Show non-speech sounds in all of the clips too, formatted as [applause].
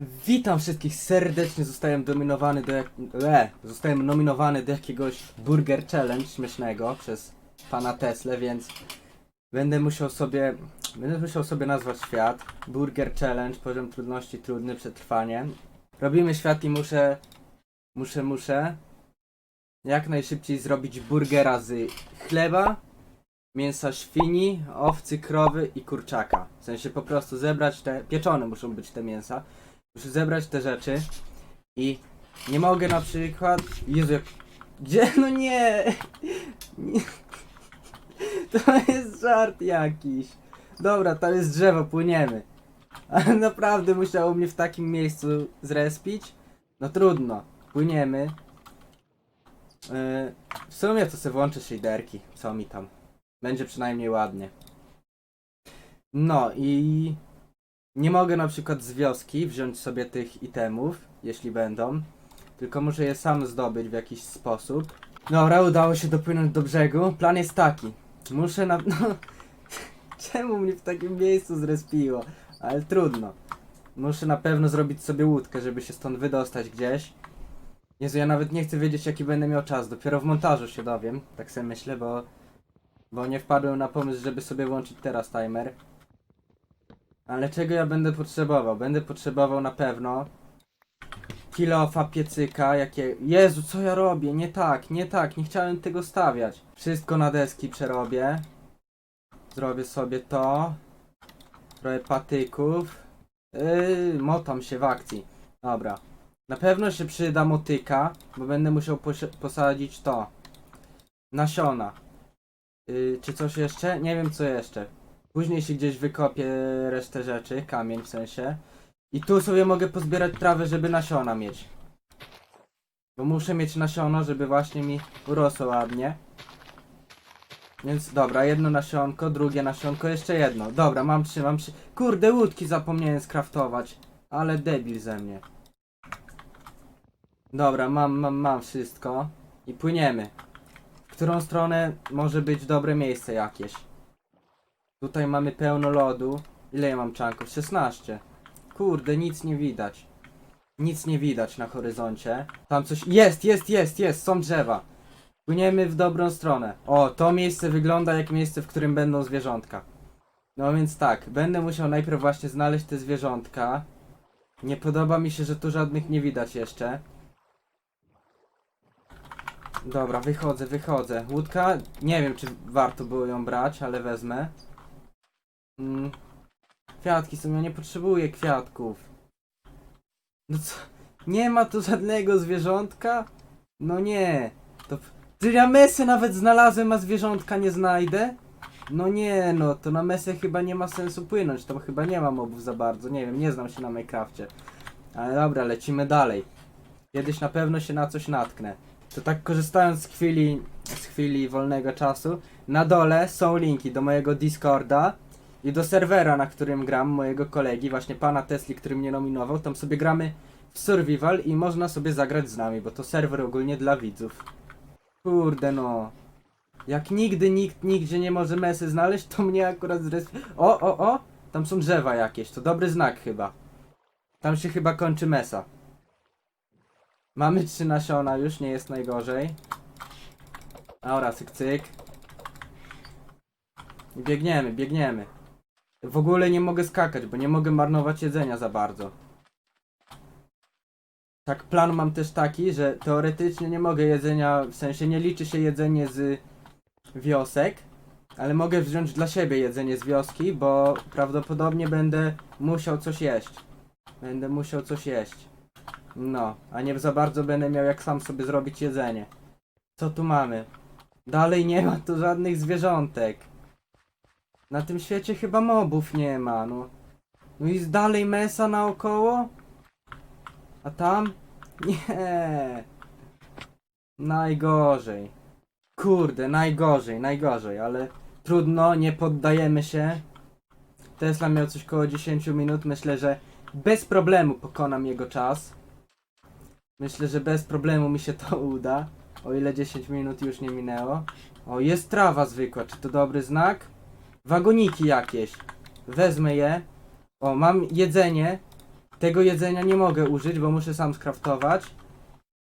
Witam wszystkich serdecznie, zostałem dominowany do jak... E, zostałem nominowany do jakiegoś Burger Challenge śmiesznego przez pana Tesla, więc będę musiał sobie, będę musiał sobie nazwać świat. Burger Challenge, poziom trudności trudny, przetrwanie. Robimy świat i muszę, muszę, muszę jak najszybciej zrobić burgera z chleba, mięsa świni, owcy, krowy i kurczaka. W sensie po prostu zebrać te, pieczone muszą być te mięsa. Muszę zebrać te rzeczy i nie mogę na przykład. Jezu, jak... Gdzie? [laughs] No nie! nie! [laughs] To jest żart jakiś. Dobra, tam jest drzewo, płyniemy. [laughs] Ale naprawdę musiało mnie w takim miejscu zrespić? No trudno, płyniemy. Yy, w sumie to sobie włączę shaderki, co mi tam. Będzie przynajmniej ładnie. No i nie mogę na przykład z wioski wziąć sobie tych itemów, jeśli będą, tylko muszę je sam zdobyć w jakiś sposób. Dobra, udało się dopłynąć do brzegu. Plan jest taki. Muszę na... [laughs] No, czemu mnie w takim miejscu zrespiło? Ale trudno. Muszę na pewno zrobić sobie łódkę, żeby się stąd wydostać gdzieś. Jezu, ja nawet nie chcę wiedzieć jaki będę miał czas. Dopiero w montażu się dowiem. Tak sobie myślę, bo... Bo nie wpadłem na pomysł, żeby sobie włączyć teraz timer. Ale czego ja będę potrzebował? Będę potrzebował na pewno kilofa, piecyka, jakie... Jezu, co ja robię? Nie tak, nie tak, nie chciałem tego stawiać. Wszystko na deski przerobię. Zrobię sobie to. Trochę patyków. Yy, motam się w akcji. Dobra. Na pewno się przyda motyka, bo będę musiał posadzić to. Nasiona. Yy, czy coś jeszcze? Nie wiem co jeszcze. Później się gdzieś wykopię resztę rzeczy, kamień w sensie. I tu sobie mogę pozbierać trawę, żeby nasiona mieć. Bo muszę mieć nasiono, żeby właśnie mi urosło ładnie. Więc dobra, jedno nasionko, drugie nasionko, jeszcze jedno. Dobra, mam trzy, mam trzy. Kurde, łódki zapomniałem skraftować. Ale debil ze mnie. Dobra, mam, mam, mam wszystko. I płyniemy. W którą stronę może być dobre miejsce jakieś? Tutaj mamy pełno lodu. Ile ja mam czanków? 16. Kurde, nic nie widać. Nic nie widać na horyzoncie. Tam coś. Jest, jest, jest, jest, są drzewa. Płyniemy w dobrą stronę. O, to miejsce wygląda jak miejsce, w którym będą zwierzątka. No więc tak, będę musiał najpierw właśnie znaleźć te zwierzątka. Nie podoba mi się, że tu żadnych nie widać jeszcze. Dobra, wychodzę, wychodzę. Łódka? Nie wiem, czy warto było ją brać, ale wezmę. Mm. Kwiatki są, ja nie potrzebuję kwiatków. No co? Nie ma tu żadnego zwierzątka? No nie. To... Ja mesę nawet znalazłem, a zwierzątka nie znajdę? No nie, no to na mesę chyba nie ma sensu płynąć, tam chyba nie ma mobów za bardzo, nie wiem, nie znam się na Minecrafcie. Ale dobra, lecimy dalej. Kiedyś na pewno się na coś natknę. To tak korzystając z chwili, z chwili wolnego czasu, na dole są linki do mojego Discorda i do serwera, na którym gram, mojego kolegi, właśnie pana Tesli, który mnie nominował. Tam sobie gramy w survival i można sobie zagrać z nami, bo to serwer ogólnie dla widzów. Kurde no. Jak nigdy nikt nigdzie nie może mesy znaleźć, to mnie akurat zres... O, o, o! Tam są drzewa jakieś, to dobry znak chyba. Tam się chyba kończy mesa. Mamy trzy nasiona już, nie jest najgorzej. Dobra, cyk cyk. Biegniemy, biegniemy. W ogóle nie mogę skakać, bo nie mogę marnować jedzenia za bardzo. Tak, plan mam też taki, że teoretycznie nie mogę jedzenia, w sensie nie liczy się jedzenie z wiosek, ale mogę wziąć dla siebie jedzenie z wioski, bo prawdopodobnie będę musiał coś jeść. Będę musiał coś jeść. No, a nie za bardzo będę miał jak sam sobie zrobić jedzenie. Co tu mamy? Dalej nie ma tu żadnych zwierzątek. Na tym świecie chyba mobów nie ma, no. No i dalej mesa naokoło? A tam? [laughs] Nie. Najgorzej. Kurde, najgorzej, najgorzej, ale trudno, nie poddajemy się. Tesla miał coś koło 10 minut, myślę, że bez problemu pokonam jego czas. Myślę, że bez problemu mi się to [laughs] uda. O ile 10 minut już nie minęło. O, jest trawa zwykła, czy to dobry znak? Wagoniki jakieś. Wezmę je. O, mam jedzenie. Tego jedzenia nie mogę użyć, bo muszę sam skraftować.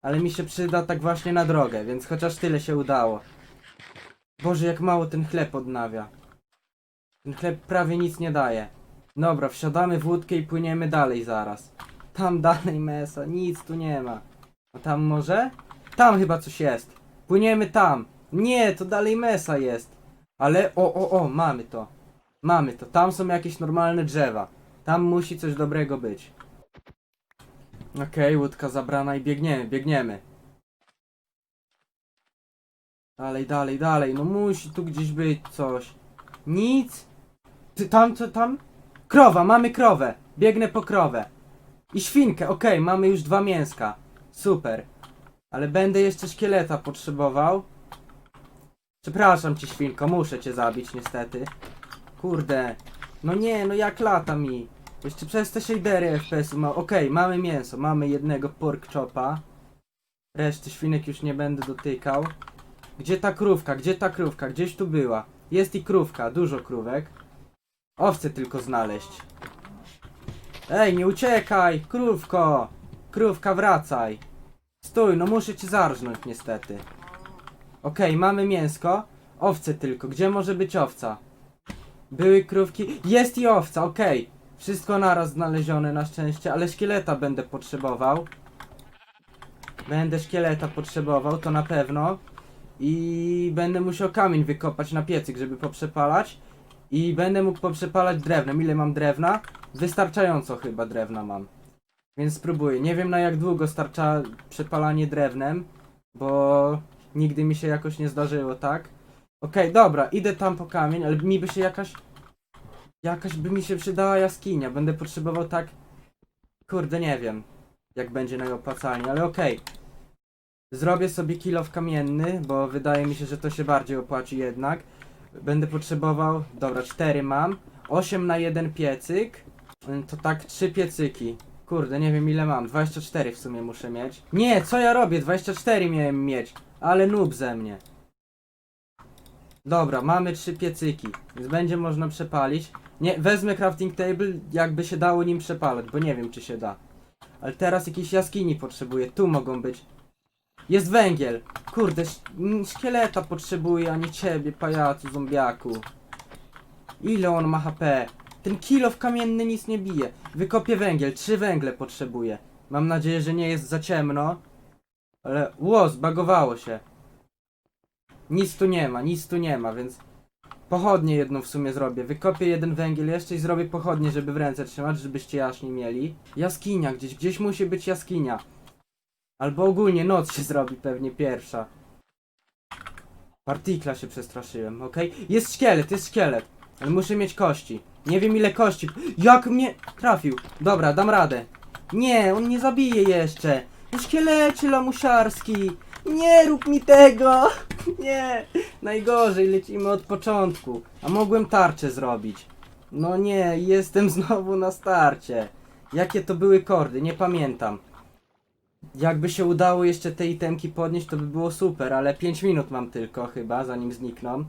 Ale mi się przyda tak właśnie na drogę, więc chociaż tyle się udało. Boże, jak mało ten chleb odnawia. Ten chleb prawie nic nie daje. Dobra, wsiadamy w łódkę i płyniemy dalej zaraz. Tam dalej mesa, nic tu nie ma. A tam może? Tam chyba coś jest. Płyniemy tam. Nie, to dalej mesa jest. Ale o, o, o, mamy to. Mamy to. Tam są jakieś normalne drzewa. Tam musi coś dobrego być. Okej, łódka zabrana i biegniemy, biegniemy. Dalej, dalej, dalej. No musi tu gdzieś być coś. Nic. Ty tam, co tam? Krowa, mamy krowę. Biegnę po krowę. I świnkę, okej, mamy już dwa mięska. Super. Ale będę jeszcze szkieleta potrzebował. Przepraszam cię, świnko, muszę cię zabić niestety. Kurde. No nie, no jak lata mi. Jeszcze przez te shadery FPS-u ma... Okej, mamy mięso, mamy jednego pork chopa. Reszty świnek już nie będę dotykał. Gdzie ta krówka? Gdzie ta krówka? Gdzieś tu była. Jest i krówka, dużo krówek. Owce tylko znaleźć. Ej, nie uciekaj! Krówko! Krówka, wracaj! Stój, no muszę cię zarżnąć niestety. Okej, mamy mięsko. Owce tylko. Gdzie może być owca? Były krówki. Jest i owca, okej. Wszystko naraz znalezione na szczęście, ale szkieleta będę potrzebował. Będę szkieleta potrzebował, to na pewno. I będę musiał kamień wykopać na piecyk, żeby poprzepalać. I będę mógł poprzepalać drewnem. Ile mam drewna? Wystarczająco chyba drewna mam. Więc spróbuję. Nie wiem na jak długo starcza przepalanie drewnem, bo nigdy mi się jakoś nie zdarzyło, tak? Okej, dobra, idę tam po kamień, ale mi by się jakaś... Jakaś by mi się przydała jaskinia. Będę potrzebował tak... Kurde, nie wiem. Jak będzie najopłacalniej, ale okej. Zrobię sobie kilow kamienny, bo wydaje mi się, że to się bardziej opłaci jednak. Będę potrzebował... Dobra, cztery mam. 8 na jeden piecyk. Y, To tak trzy piecyki. Kurde, nie wiem ile mam. 24 w sumie muszę mieć. Nie, co ja robię? 24 miałem mieć. Ale noob ze mnie. Dobra, mamy trzy piecyki, więc będzie można przepalić. Nie, wezmę crafting table, jakby się dało nim przepalać, bo nie wiem czy się da. Ale teraz jakiejś jaskini potrzebuję, tu mogą być. Jest węgiel! Kurde, sz- szkieleta potrzebuję, a nie ciebie, pajacu, zombiaku. Ile on ma HP? Ten kilof kamienny nic nie bije. Wykopię węgiel, trzy węgle potrzebuję. Mam nadzieję, że nie jest za ciemno. Ale, ło, zbagowało się. Nic tu nie ma, nic tu nie ma, więc pochodnie jedną w sumie zrobię. Wykopię jeden węgiel jeszcze i zrobię pochodnie, żeby w ręce trzymać, żebyście jaśni mieli. Jaskinia gdzieś, gdzieś musi być jaskinia. Albo ogólnie noc się zrobi pewnie pierwsza. Partikla się przestraszyłem, okej? Jest szkielet, jest szkielet. Ale muszę mieć kości. Nie wiem ile kości. Jak mnie trafił. Dobra, dam radę. Nie, on nie zabije jeszcze. Szkielecie lamusiarski. Nie rób mi tego. [laughs] Nie. Najgorzej, lecimy od początku. A mogłem tarczę zrobić. No nie, jestem [laughs] znowu na starcie. Jakie to były kordy, nie pamiętam. Jakby się udało jeszcze te itemki podnieść, to by było super, ale 5 minut mam tylko chyba, zanim znikną.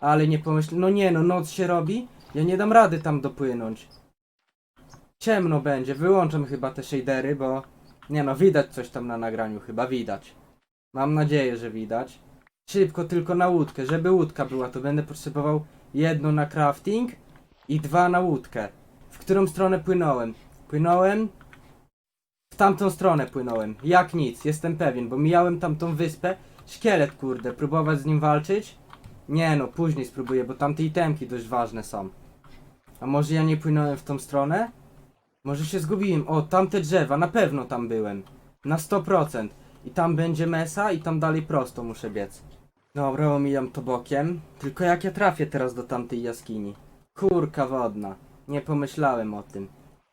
Ale nie pomyśl... No nie no, noc się robi? Ja nie dam rady tam dopłynąć. Ciemno będzie, wyłączam chyba te shadery, bo... Nie no, widać coś tam na nagraniu, chyba widać. Mam nadzieję, że widać. Szybko tylko na łódkę, żeby łódka była, to będę potrzebował jedno na crafting i dwa na łódkę. W którą stronę płynąłem? Płynąłem... W tamtą stronę płynąłem. Jak nic, jestem pewien, bo mijałem tamtą wyspę. Szkielet, kurde, próbować z nim walczyć? Nie no, później spróbuję, bo tamte itemki dość ważne są. A może ja nie płynąłem w tą stronę? Może się zgubiłem. O, tamte drzewa, na pewno tam byłem. Na 100%. I tam będzie mesa i tam dalej prosto muszę biec. Dobra, omijam to bokiem. Tylko jak ja trafię teraz do tamtej jaskini? Kurka wodna. Nie pomyślałem o tym.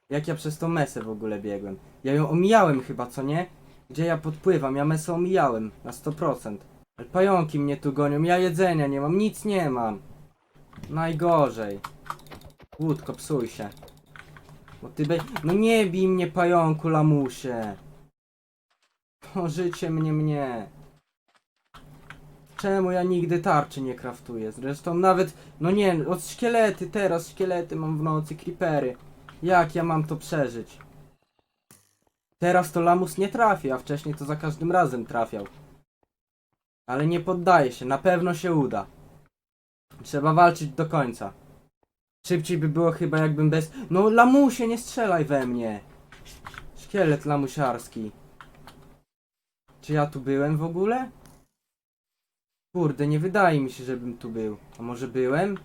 Jak ja przez tą mesę w ogóle biegłem. Ja ją omijałem chyba, co nie? Gdzie ja podpływam? Ja mesę omijałem. Na 100%. Ale pająki mnie tu gonią. Ja jedzenia nie mam. Nic nie mam. Najgorzej. Łódko, psuj się. Ty be... No nie bij mnie pająku, lamusie. O, życie mnie mnie. Czemu ja nigdy tarczy nie kraftuję? Zresztą nawet, no nie, od szkielety teraz, szkielety mam w nocy, creepery. Jak ja mam to przeżyć? Teraz to lamus nie trafi, a wcześniej to za każdym razem trafiał. Ale nie poddaje się, na pewno się uda. Trzeba walczyć do końca. Szybciej by było chyba jakbym bez... No lamusie, nie strzelaj we mnie! Szkielet lamusiarski. Czy ja tu byłem w ogóle? Kurde, nie wydaje mi się, żebym tu był. A może byłem?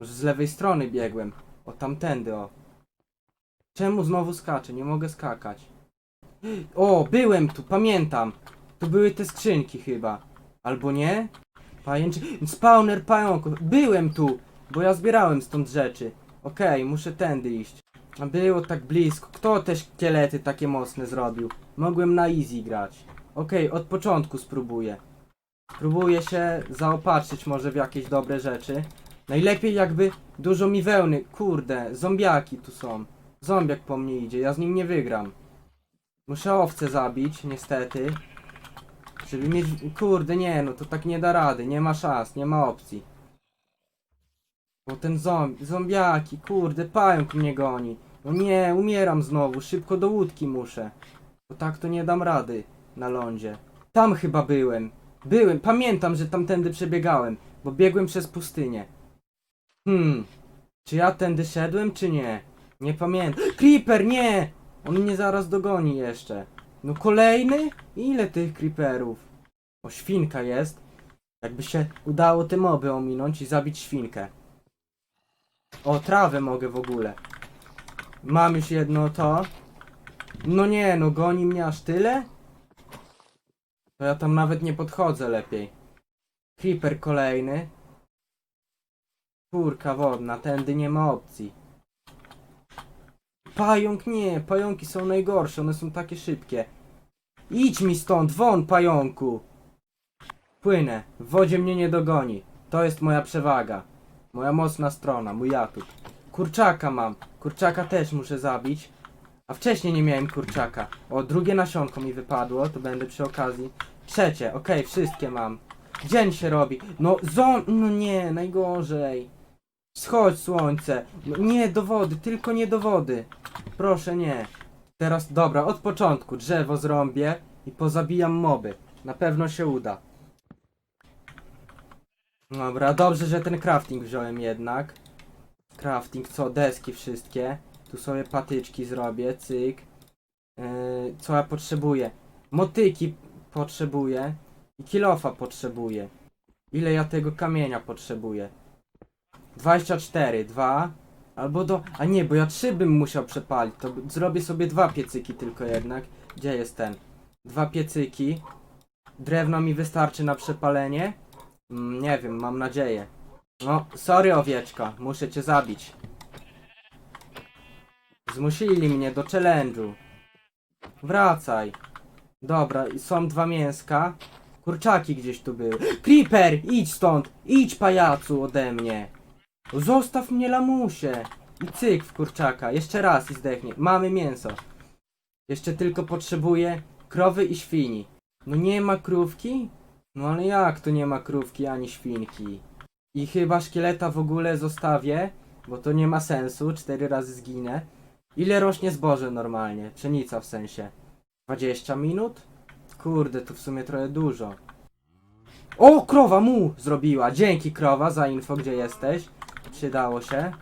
Może z lewej strony biegłem. O, tamtędy, o. Czemu znowu skaczę? Nie mogę skakać. O, byłem tu, pamiętam. Tu były te skrzynki chyba. Albo nie? Pajęczy... Spawner pająków. Byłem tu, bo ja zbierałem stąd rzeczy. Okej, muszę tędy iść. A było tak blisko. Kto te szkielety takie mocne zrobił? Mogłem na easy grać. Okej, od początku spróbuję. Spróbuję się zaopatrzyć może w jakieś dobre rzeczy. Najlepiej jakby dużo mi wełny. Kurde, zombiaki tu są. Zombiak po mnie idzie, ja z nim nie wygram. Muszę owce zabić, niestety. Żeby mieć... Kurde, nie, no to tak nie da rady, nie ma szans, nie ma opcji. Bo ten zombie, zombiaki, kurde, pająk mnie goni. No nie, umieram znowu, szybko do łódki muszę. Bo tak to nie dam rady na lądzie. Tam chyba byłem. Byłem, pamiętam, że tamtędy przebiegałem, bo biegłem przez pustynię. Hmm, czy ja tędy szedłem, czy nie? Nie pamiętam. [gasps] Creeper, nie! On mnie zaraz dogoni jeszcze. No kolejny? Ile tych creeperów? O, świnka jest. Jakby się udało te moby ominąć i zabić świnkę. O, trawę mogę w ogóle. Mam już jedno to. No nie, no goni mnie aż tyle? To ja tam nawet nie podchodzę lepiej. Creeper kolejny. Kurka wodna, tędy nie ma opcji. Pająk nie, pająki są najgorsze, one są takie szybkie. Idź mi stąd, won pająku! Płynę, w wodzie mnie nie dogoni. To jest moja przewaga. Moja mocna strona, mój atut. Kurczaka mam, kurczaka też muszę zabić. A wcześniej nie miałem kurczaka. O, drugie nasionko mi wypadło, to będę przy okazji. Trzecie, okej, wszystkie mam. Dzień się robi. No, zon... No nie, najgorzej. Schodź słońce. No, nie do wody, tylko nie do wody. Proszę nie. Teraz, dobra, od początku drzewo zrąbię i pozabijam moby. Na pewno się uda. Dobra, dobrze, że ten crafting wziąłem jednak. Crafting, co? Deski wszystkie. Tu sobie patyczki zrobię, cyk. Yy, co ja potrzebuję? Motyki potrzebuję. I kilofa potrzebuję. Ile ja tego kamienia potrzebuję? 24, 2. Albo do... A nie, bo ja 3 bym musiał przepalić. To zrobię sobie dwa piecyki tylko jednak. Gdzie jest ten? Dwa piecyki. Drewno mi wystarczy na przepalenie? Mm, nie wiem, mam nadzieję. No, sorry owieczka, muszę cię zabić. Zmusili mnie do challenge'u. Wracaj. Dobra, są dwa mięska. Kurczaki gdzieś tu były. [gasps] Creeper, idź stąd! Idź pajacu ode mnie! Zostaw mnie lamusie! I cyk w kurczaka. Jeszcze raz i zdechnie. Mamy mięso. Jeszcze tylko potrzebuję krowy i świni. No nie ma krówki? No ale jak to nie ma krówki ani świnki? I chyba szkieleta w ogóle zostawię, bo to nie ma sensu, cztery razy zginę. Ile rośnie zboże normalnie? Pszenica w sensie. 20 minut? Kurde, to w sumie trochę dużo. O, krowa mu zrobiła. Dzięki krowa za info, gdzie jesteś. Przydało się.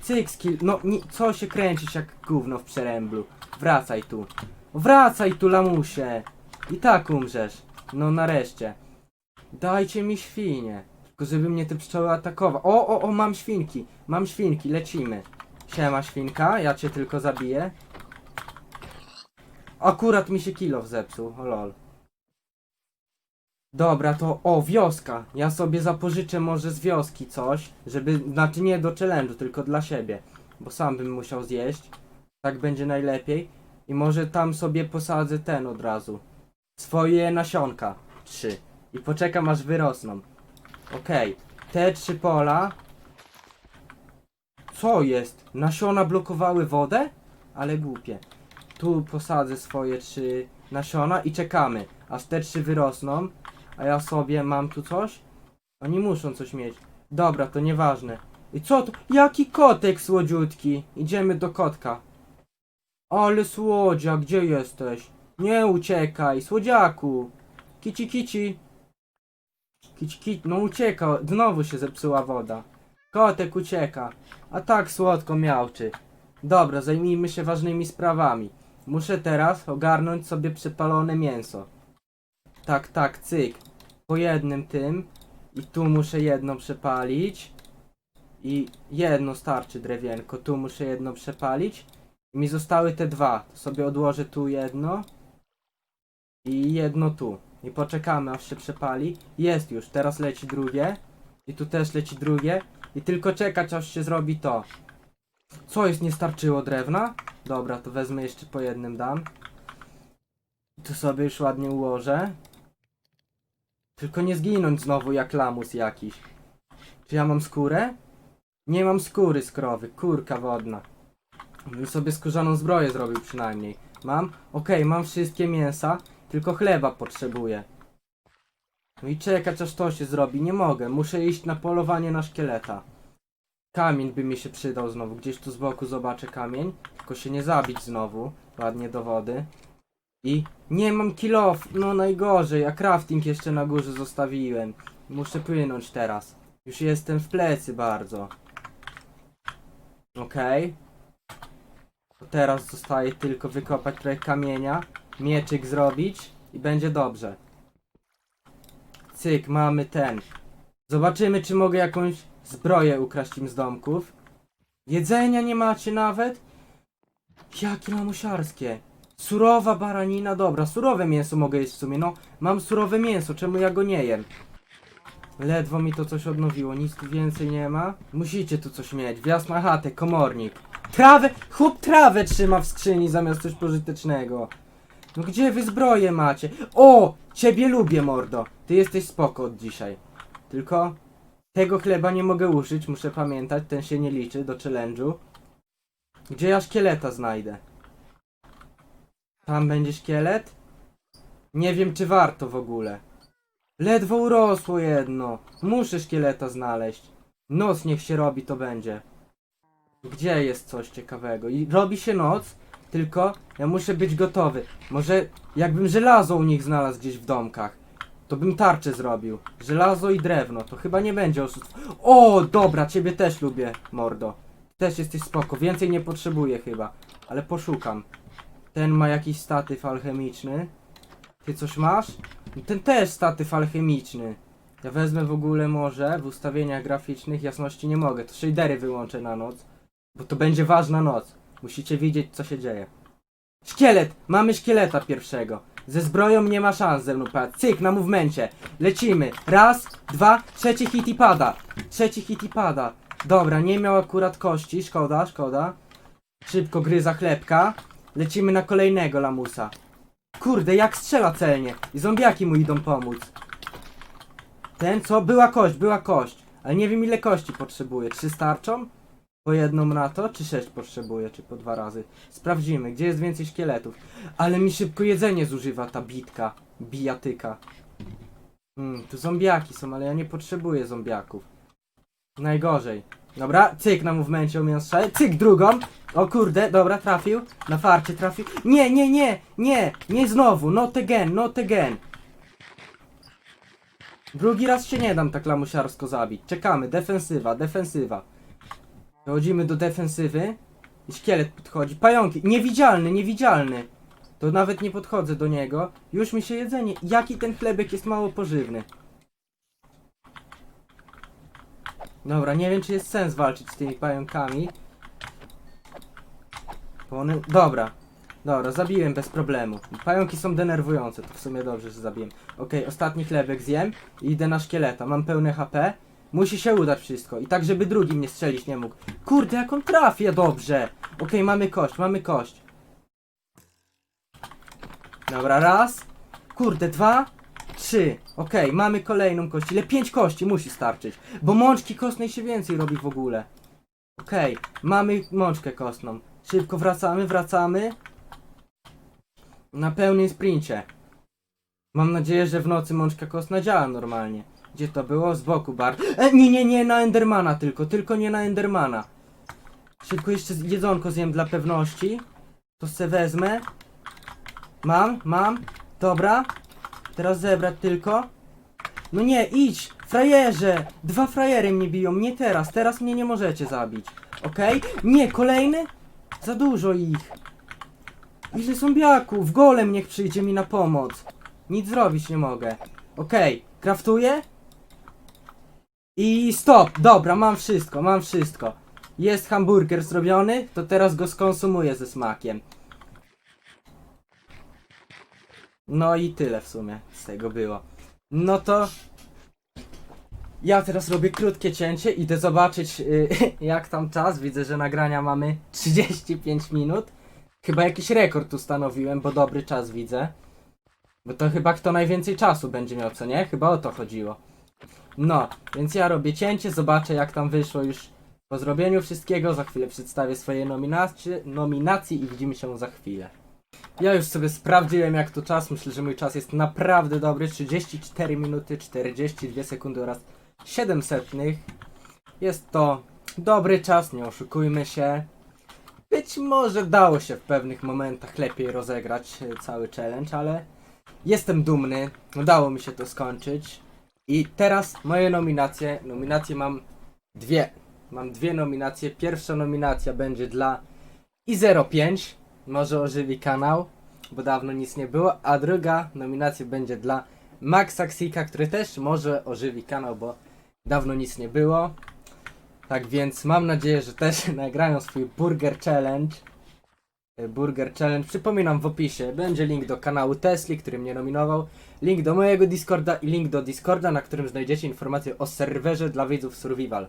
Cyk, skill. No, nie, co się kręcisz jak gówno w przeręblu? Wracaj tu. Wracaj tu, lamusie. I tak umrzesz. No nareszcie. Dajcie mi świnie. Tylko żeby mnie te pszczoły atakowały. O, o, o, mam świnki. Mam świnki, lecimy. Siema świnka, ja cię tylko zabiję. Akurat mi się kilo zepsuł, o lol. Dobra, to o, wioska. Ja sobie zapożyczę może z wioski coś, żeby, znaczy nie do challenge'u, tylko dla siebie. Bo sam bym musiał zjeść. Tak będzie najlepiej. I może tam sobie posadzę ten od razu. Swoje nasionka. Trzy. I poczekam aż wyrosną. Okej. Te trzy pola. Co jest? Nasiona blokowały wodę? Ale głupie. Tu posadzę swoje trzy nasiona i czekamy, aż te trzy wyrosną. A ja sobie mam tu coś? Oni muszą coś mieć. Dobra, to nieważne. I co to? Jaki kotek słodziutki? Idziemy do kotka. Ale słodzia, gdzie jesteś? Nie uciekaj, słodziaku! Kici, kici! Kici, kici, no ucieka, znowu się zepsuła woda. Kotek ucieka, a tak słodko miałczy. Dobra, zajmijmy się ważnymi sprawami. Muszę teraz ogarnąć sobie przepalone mięso. Tak, tak, cyk. Po jednym tym. I tu muszę jedno przepalić. I jedno starczy drewienko. Tu muszę jedno przepalić. I mi zostały te dwa. To sobie odłożę tu jedno. I jedno tu. I poczekamy aż się przepali. Jest już, teraz leci drugie. I tu też leci drugie. I tylko czekać aż się zrobi to. Co jest, nie starczyło drewna? Dobra, to wezmę jeszcze po jednym dam. Tu sobie już ładnie ułożę. Tylko nie zginąć znowu jak lamus jakiś. Czy ja mam skórę? Nie mam skóry z krowy, kurka wodna. Bym sobie skórzaną zbroję zrobił przynajmniej. Mam? Okej, mam wszystkie mięsa, tylko chleba potrzebuję. No i czekać aż to się zrobi, nie mogę, muszę iść na polowanie na szkieleta. Kamień by mi się przydał znowu, gdzieś tu z boku zobaczę kamień, tylko się nie zabić znowu, ładnie do wody. I nie mam kilof, no najgorzej, a crafting jeszcze na górze zostawiłem. Muszę płynąć teraz. Już jestem w plecy bardzo. Okej. To Teraz zostaje tylko wykopać trochę kamienia, mieczyk zrobić i będzie dobrze. Cyk, mamy ten. Zobaczymy, czy mogę jakąś zbroję ukraść im z domków. Jedzenia nie macie nawet? Jakie lamusiarskie. Surowa baranina, dobra, surowe mięso mogę jeść w sumie, no. Mam surowe mięso, czemu ja go nie jem? Ledwo mi to coś odnowiło, nic tu więcej nie ma. Musicie tu coś mieć, wjazd na chatę, komornik. Trawę, chłop trawę trzyma w skrzyni zamiast coś pożytecznego. No gdzie wy zbroje macie? O! Ciebie lubię, mordo. Ty jesteś spoko od dzisiaj. Tylko tego chleba nie mogę użyć, muszę pamiętać, ten się nie liczy do challenge'u. Gdzie ja szkieleta znajdę? Tam będzie szkielet? Nie wiem, czy warto w ogóle. Ledwo urosło jedno. Muszę szkieleta znaleźć. Noc niech się robi, to będzie. Gdzie jest coś ciekawego? I robi się noc, tylko ja muszę być gotowy. Może jakbym żelazo u nich znalazł gdzieś w domkach, to bym tarczę zrobił. Żelazo i drewno, to chyba nie będzie oszustw. O, dobra, ciebie też lubię, mordo. Też jesteś spoko, więcej nie potrzebuję chyba, ale poszukam. Ten ma jakiś statyw alchemiczny. Ty coś masz? Ten też statyw alchemiczny. Ja wezmę w ogóle może w ustawieniach graficznych jasności nie mogę. To shadery wyłączę na noc. Bo to będzie ważna noc. Musicie widzieć co się dzieje. Szkielet! Mamy szkieleta pierwszego. Ze zbroją nie ma szans ze mną padać. Cyk, na movemencie. Lecimy. Raz, dwa, trzeci hit i pada. Trzeci hit i pada. Dobra, nie miał akurat kości. Szkoda, szkoda. Szybko gryza chlebka. Lecimy na kolejnego lamusa. Kurde, jak strzela celnie. I zombiaki mu idą pomóc. Ten co? Była kość, była kość. Ale nie wiem ile kości potrzebuje. Trzy starczą? Po jedną na to, czy sześć potrzebuje, czy po dwa razy. Sprawdzimy, gdzie jest więcej szkieletów. Ale mi szybko jedzenie zużywa ta bitka. Bijatyka. Hmm, tu zombiaki są, ale ja nie potrzebuję zombiaków. Najgorzej. Dobra, cyk na movemencie umiem strzelać. Cyk drugą. O kurde, dobra, trafił. Na farcie trafił. Nie, nie, nie, nie, nie znowu. Not again, not again. Drugi raz się nie dam tak lamusiarsko zabić. Czekamy, defensywa, defensywa. Dochodzimy do defensywy. I szkielet podchodzi. Pająki, niewidzialny, niewidzialny. To nawet nie podchodzę do niego. Już mi się jedzenie. Jaki ten chlebek jest mało pożywny. Dobra, nie wiem czy jest sens walczyć z tymi pająkami. Bo one... Dobra. Dobra, zabiłem bez problemu. Pająki są denerwujące, to w sumie dobrze, że zabiłem. Okej, ostatni chlebek zjem i idę na szkieleta. Mam pełne HP. Musi się udać wszystko. I tak, żeby drugi mnie strzelić nie mógł. Kurde, jak on trafia dobrze. Okej, mamy kość, mamy kość. Dobra, raz. Kurde, dwa. Trzy. Okej, mamy kolejną kość. Ile? Pięć kości musi starczyć. Bo mączki kostnej się więcej robi w ogóle. Okej, mamy mączkę kostną. Szybko wracamy, wracamy. Na pełnym sprincie. Mam nadzieję, że w nocy mączka kostna działa normalnie. Gdzie to było? Z boku bar. E, nie, nie, nie, na Endermana tylko, tylko nie na Endermana. Szybko jeszcze jedzonko zjem dla pewności. To se wezmę. Mam, mam. Dobra. Teraz zebrać tylko. No nie, idź! Frajerze! Dwa frajery mnie biją, nie teraz, teraz mnie nie możecie zabić. Okej? Nie, kolejny? Za dużo ich. Ile zombiaków? Golem niech przyjdzie mi na pomoc. Nic zrobić nie mogę. Okej, kraftuję. I stop! Dobra, mam wszystko, mam wszystko. Jest hamburger zrobiony, to teraz go skonsumuję ze smakiem. No i tyle w sumie z tego było. No to ja teraz robię krótkie cięcie, idę zobaczyć y, [laughs] jak tam czas. Widzę, że nagrania mamy 35 minut. Chyba jakiś rekord ustanowiłem, bo dobry czas widzę. Bo to chyba kto najwięcej czasu będzie miał, co nie? Chyba o to chodziło. No, więc ja robię cięcie, zobaczę jak tam wyszło już po zrobieniu wszystkiego. Za chwilę przedstawię swoje nominacje, nominacje i widzimy się za chwilę. Ja już sobie sprawdziłem jak to czas. Myślę, że mój czas jest naprawdę dobry. 34 minuty 42 sekundy oraz 7 setnych. Jest to dobry czas, nie oszukujmy się. Być może dało się w pewnych momentach lepiej rozegrać e, cały challenge, ale jestem dumny. Udało mi się to skończyć. I teraz moje nominacje. Nominacje mam dwie. Mam dwie nominacje. Pierwsza nominacja będzie dla i05. Może ożywi kanał, bo dawno nic nie było. A druga nominacja będzie dla Maxa Xika, który też może ożywi kanał, bo dawno nic nie było. Tak więc mam nadzieję, że też [laughs] nagrają swój Burger Challenge. E, Burger Challenge. Przypominam w opisie będzie link do kanału Tesli, który mnie nominował, link do mojego Discorda i link do Discorda, na którym znajdziecie informacje o serwerze dla widzów Survival.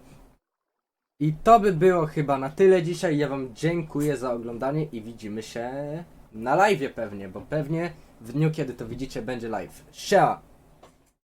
I to by było chyba na tyle dzisiaj. Ja Wam dziękuję za oglądanie i widzimy się na live pewnie, bo pewnie w dniu kiedy to widzicie będzie live. Siema!